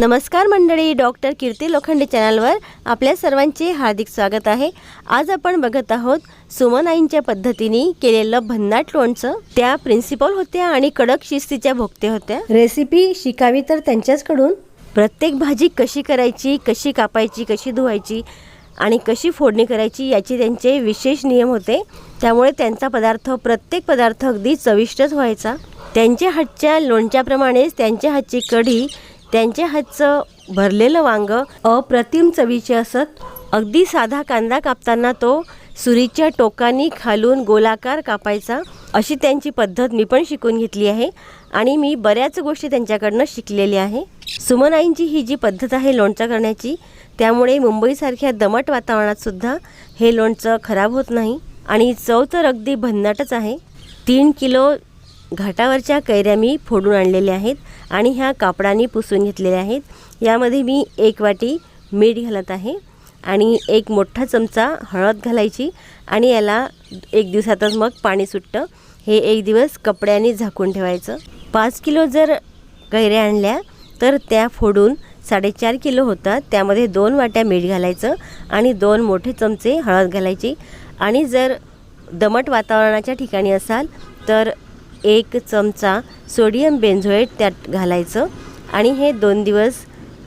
नमस्कार मंडळी डॉक्टर कीर्ती लोखंडे चॅनलवर आपल्या सर्वांचे हार्दिक स्वागत आहे. आज आपण बघत आहोत सुमन आईंच्या पद्धतीने केलेलं भन्नाट लोणचं. त्या प्रिन्सिपल होत्या आणि कडक शिस्तीच्या भोगते होत्या. रेसिपी शिकावी तर त्यांच्याचकडून. प्रत्येक भाजी कशी करायची कशी कापायची कशी धुवायची आणि कशी फोडणी करायची याचे त्यांचे विशेष नियम होते. त्यामुळे त्यांचा पदार्थ प्रत्येक पदार्थ अगदी चविष्टच व्हायचा. त्यांच्या हातच्या लोणच्याप्रमाणेच त्यांच्या हातची कढी त्यांच्या हातचं भरलेलं वांग अप्रतिम चवीचे असत. अगदी साधा कांदा कापताना तो सुरीच्या टोकानी खालून गोलाकार कापायचा. अशी त्यांची पद्धत मी पण शिकून घेतली आहे आणि मी बऱ्याच गोष्टी त्यांच्याकडनं शिकलेली आहे. सुमनाईंची ही जी पद्धत आहे लोणचं करण्याची त्यामुळे मुंबईसारख्या दमट वातावरणात सुद्धा हे लोणचं खराब होत नाही आणि चव तर अगदी भन्नाटच आहे. तीन किलो घाटावरच्या कैऱ्या मी फोडून आणलेल्या आहेत आणि ह्या कापडाने पुसून घेतलेल्या आहेत. यामध्ये मी एक वाटी मीठ घालत आहे आणि एक मोठा चमचा हळद घालायची आणि याला एक दिवसातच मग पाणी सुटतं. हे एक दिवस कपड्याने झाकून ठेवायचं. पाच किलो जर कैऱ्या आणल्या तर त्या फोडून साडेचार किलो होतात. त्यामध्ये दोन वाट्या मीठ घालायचं आणि दोन मोठे चमचे हळद घालायची. आणि जर दमट वातावरणाच्या ठिकाणी असाल तर एक चमचा सोडियम बेंझोएट त्यात घालायचं आणि हे दोन दिवस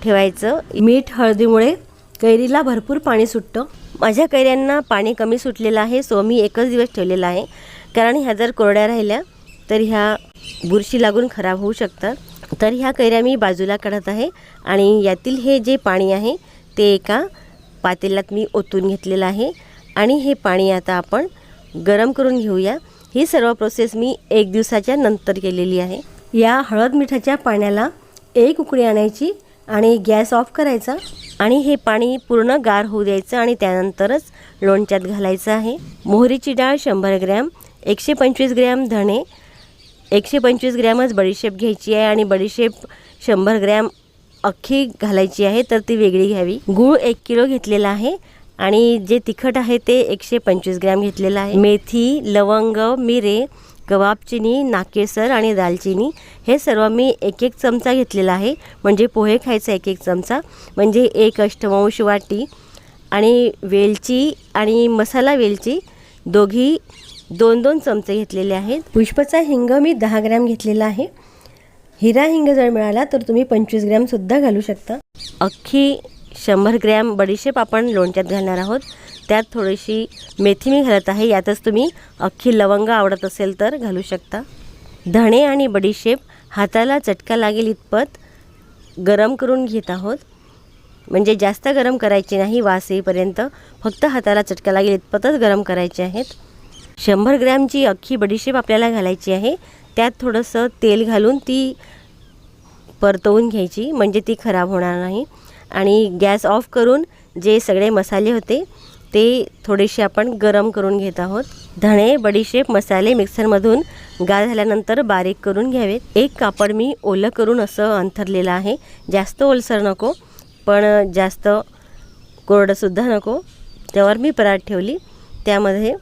ठेवायचं. मीठ हळदीमुळे कैरीला भरपूर पाणी सुटतं. माझ्या कैऱ्यांना पाणी कमी सुटलेलं आहे सो मी एकच दिवस ठेवलेला आहे. कारण ह्या जर कोरड्या राहिल्या तर ह्या बुरशी लागून खराब होऊ शकतात. तर ह्या कैऱ्या मी बाजूला काढत आहे आणि यातील हे जे पाणी आहे ते एका पातेल्यात मी ओतून घेतलेलं आहे. आणि हे पाणी आता आपण गरम करून घेऊया. ही सर्व प्रोसेस मी एक दिवसाच्या नंतर केलेली आहे. या हळद मिठाच्या पाण्याला एक उकळी आणायची आणि गॅस ऑफ करायचा आणि हे पाणी पूर्ण गार होऊ द्यायचं आणि त्यानंतरच लोणच्यात घालायचं आहे. मोहरीची डाळ शंभर ग्रॅम एकशे पंचवीस ग्रॅम धणे एकशे पंचवीस ग्रॅमच बडीशेप घ्यायची आहे आणि बडीशेप शंभर ग्रॅम अख्खी घालायची आहे तर ती वेगळी घ्यावी. गूळ एक किलो घेतलेला आहे आणि जे तिखट आहे ते एकशे पंचवीस ग्रॅम घेतलेलं आहे. मेथी लवंग मिरे कबाबचिनी नाकेसर आणि दालचिनी हे सर्व मी एक एक चमचा घेतलेला आहे. म्हणजे पोहे खायचा एक एक चमचा. म्हणजे एक अष्टवंश वाटी आणि वेलची आणि मसाला वेलची दोघी दोन दोन चमचे घेतलेले आहेत. पुष्पचा हिंग मी दहा ग्रॅम घेतलेला आहे. हिरा हिंग जर मिळाला तर तुम्ही पंचवीस ग्रॅमसुद्धा घालू शकता. अख्खी शंभर ग्रॅम बडीशेप आपण लोणच्यात घालणार आहोत. त्यात थोडीशी मेथी मी घालत आहे. यातच तुम्ही अख्खी लवंग आवडत असेल तर घालू शकता. धणे आणि बडीशेप हाताला चटका लागेल इतपत गरम करून घेत आहोत. म्हणजे जास्त गरम करायचे नाही वास येईपर्यंत. फक्त हाताला चटका लागेल इतपतच गरम करायचे आहेत. शंभर ग्रॅमची अख्खी बडीशेप आपल्याला घालायची आहे. त्यात थोडंसं तेल घालून ती परतवून घ्यायची. म्हणजे ती खराब होणार नाही. आणि गॅस ऑफ करून जे सगळे मसाले होते ते थोडेसे आपण गरम करून घेत आहोत. धणे बडीशेप मसाले मिक्सरमधून गार झाल्यानंतर बारीक करून घ्यावेत. एक कापड मी ओलं करून असं अंथरलेलं आहे. जास्त ओलसर नको पण जास्त कोरडंसुद्धा नको. त्यावर मी परात ठेवली. त्यामध्ये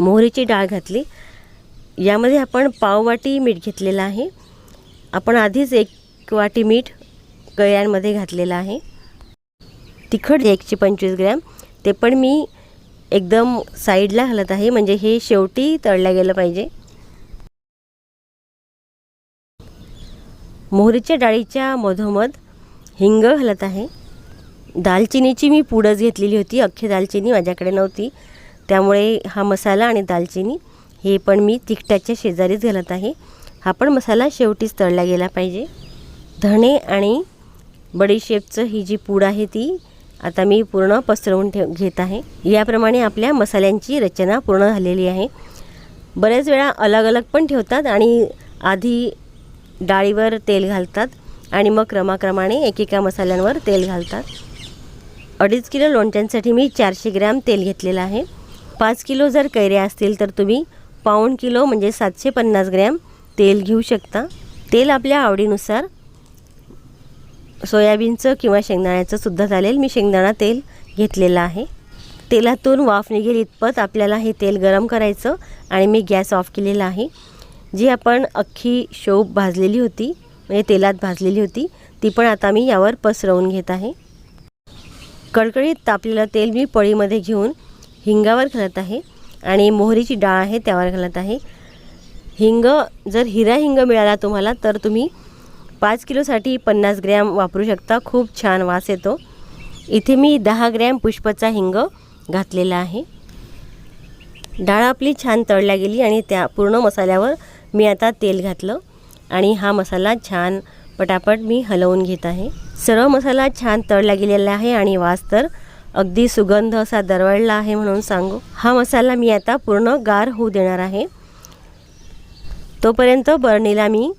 मोहरीची डाळ घातली. यामध्ये आपण पाववाटी मीठ घेतलेलं आहे. आपण आधीच एक वाटी मीठ गळ्यांमध्ये घातलेलं आहे. तिखट एकशे पंचवीस ग्रॅम. ते पण मी एकदम साईडला घालत आहे. म्हणजे हे शेवटी तळल्या गेलं पाहिजे. मोहरीच्या डाळीच्या मधोमध हिंग घालत आहे. दालचिनीची मी पुडच घेतलेली होती. अख्खी दालचिनी माझ्याकडे नव्हती. त्यामुळे हा मसाला आणि दालचिनी हे पण मी तिखटाच्या शेजारीच घालत आहे. हा पण मसाला शेवटीच तळला गेला पाहिजे. धणे आणि बडीशेपचं ही जी पूड आहे ती आता मी पूर्ण पसरवून ठेव घेत आहे. याप्रमाणे आपल्या मसाल्यांची रचना पूर्ण झालेली आहे. बऱ्याच वेळा अलग अलग पण ठेवतात आणि आधी डाळीवर तेल घालतात आणि मग क्रमाक्रमाने एकेका मसाल्यांवर तेल घालतात. अडीच किलो लोणच्यांसाठी मी चारशे ग्रॅम तेल घेतलेलं आहे. पाच किलो जर कैऱ्या असतील तर तुम्ही पाऊण किलो म्हणजे सातशे पन्नास ग्रॅम तेल घेऊ शकता. तेल आपल्या आवडीनुसार सोयाबीनचं किंवा शेंगदाण्याचं सुद्धा चालेल. मी शेंगदाणा तेल घेतलेलं आहे. तेलातून वाफ निघेल इतपत आपल्याला हे तेल गरम करायचं आणि मी गॅस ऑफ केलेला आहे. जी आपण अख्खी शोप भाजलेली होती म्हणजे तेलात भाजलेली होती ती पण आता मी यावर पसरवून घेत आहे. कडकडीत तापलेलं तेल मी पळीमध्ये घेऊन हिंगावर घालत आहे आणि मोहरीची डाळ आहे त्यावर घालत आहे. हिंग जर हिरा हिंग मिळाला तुम्हाला तर तुम्ही पाच किलोसाठी पन्नास ग्रॅम वापरू शकता. खूप छान वास येतो. इथे मी दहा ग्रॅम पुष्पाचा हिंग घातलेला आहे. डाळ आपली छान तळल्या गेली आणि त्या पूर्ण मसाल्यावर मी आता तेल घातलं आणि हा मसाला छान पटापट मी हलवून घेत आहे. सर्व मसाला छान तळला गेलेला आहे आणि वास तर अगदी सुगंध असा दरवळला आहे म्हणून सांगू. हा मसाला मी आता पूर्ण गार होऊ देणार आहे. तोपर्यंत बरणीला मी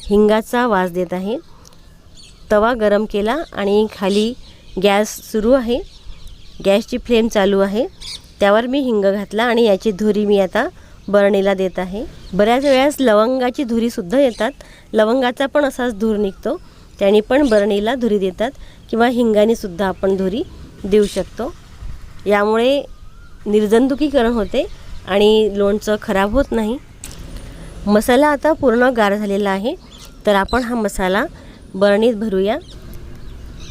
हिंगाचा वास देत आहे. तवा गरम केला आणि खाली गॅस सुरू आहे. गॅसची फ्लेम चालू आहे. त्यावर मी हिंग घातला आणि याची धुरी मी आता बरणीला देत आहे. बऱ्याच वेळेस लवंगाची धुरीसुद्धा येतात. लवंगाचा पण असाच धूर निघतो. त्याने पण बरणीला धुरी देतात किंवा हिंगानेसुद्धा आपण धुरी देऊ शकतो. यामुळे निर्जंतुकीकरण होते आणि लोणचं खराब होत नाही. मसाला आता पूर्ण गार झालेला आहे. तर आपण हा मसाला बरणीत भरूया.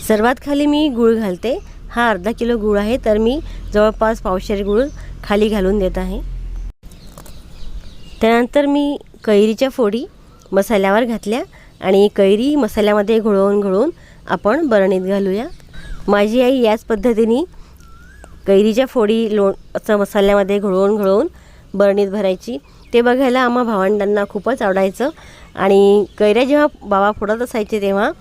सर्वात खाली मी गूळ घालते. हा अर्धा किलो गूळ आहे तर मी जवळपास पावशेर गूळ खाली घालून देत आहे. त्यानंतर मी कैरीच्या फोडी मसाल्यावर घातल्या आणि कैरी मसाल्यामध्ये घोळवून घोळवून आपण बरणीत घालूया. माझी आई याच पद्धतीने कैरीच्या फोडी लोणचं मसाल्यामध्ये घोळवून घोळवून बरणीत भरायची. ते बघायला आम्हा भावंडांना खूपच आवडायचं. आणि कैऱ्या जेव्हा बाबा फोडत असायचे तेव्हा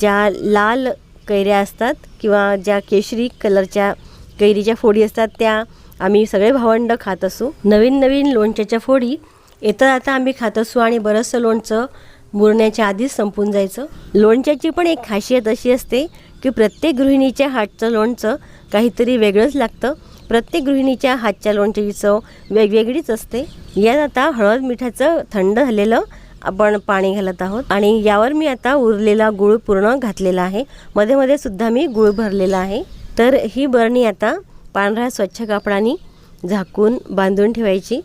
ज्या लाल कैऱ्या असतात किंवा ज्या केशरी कलरच्या कैरीच्या फोडी असतात त्या आम्ही सगळे भावंड खात असू. नवीन नवीन लोणच्याच्या फोडी येतात आता आम्ही खात असू आणि बरंचसं लोणचं मुरण्याच्या आधीच संपून जायचं. लोणच्याची पण एक खासियत अशी असते की प्रत्येक गृहिणीच्या हातचं लोणचं काहीतरी वेगळंच लागतं. प्रत्येक गृहिणीच्या हातच्या लोणच्याची चव वेगवेगळीच असते. यात आता हळद मिठाचं थंड झालेलं आपण पाणी घालत आहोत. आणि यावर मी आता उरलेला गूळ पूर्ण घातलेला आहे. मध्ये मध्ये सुद्धा मी गूळ भरलेला आहे. तर ही बरणी आता पांढऱ्या स्वच्छ कापडाने झाकून बांधून ठेवायची.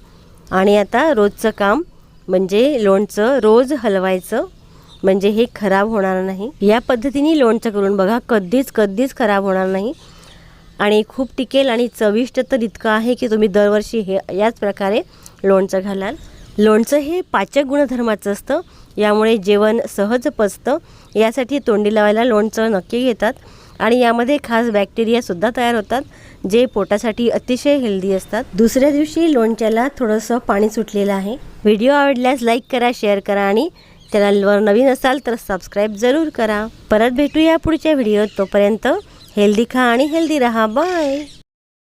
आणि आता रोजचं काम म्हणजे लोणचं रोज हलवायचं. म्हणजे हे खराब होणार नाही. या पद्धतीने लोणचं करून बघा कधीच कधीच खराब होणार नाही. आणि खूप टिकेल आणि चविष्ट तर इतकं आहे की तुम्ही दरवर्षी हे याच प्रकारे लोणचं घालाल. लोणचं हे पाचक गुणधर्माचं असतं. यामुळे जेवण सहज पचतं. यासाठी तोंडी लावायला लोणचं नक्की घेतात. आणि यामध्ये खास बॅक्टेरियासुद्धा तयार होतात जे पोटासाठी अतिशय हेल्दी असतात. दुसऱ्या दिवशी लोणच्याला थोडंसं पाणी सुटलेलं आहे. व्हिडिओ आवडल्यास लाईक करा शेअर करा आणि चॅनलवर नवीन असाल तर सबस्क्राईब जरूर करा. परत भेटूया पुढच्या व्हिडिओत तोपर्यंत. हेल्दी खा आणि हेल्दी रहा. बाय